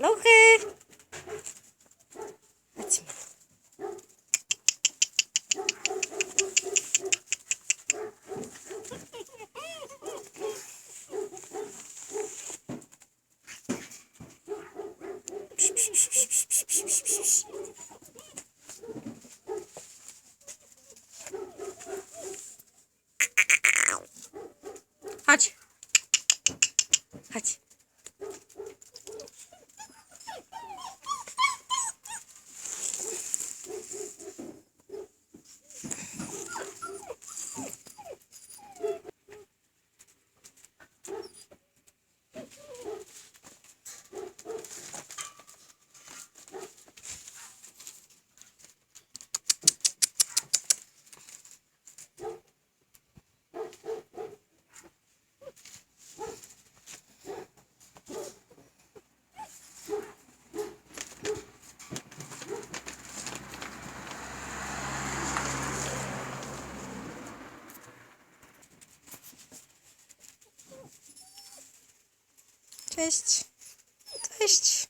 Paluchy! Chodźmy. Chodź. Chodź. Cześć. Cześć.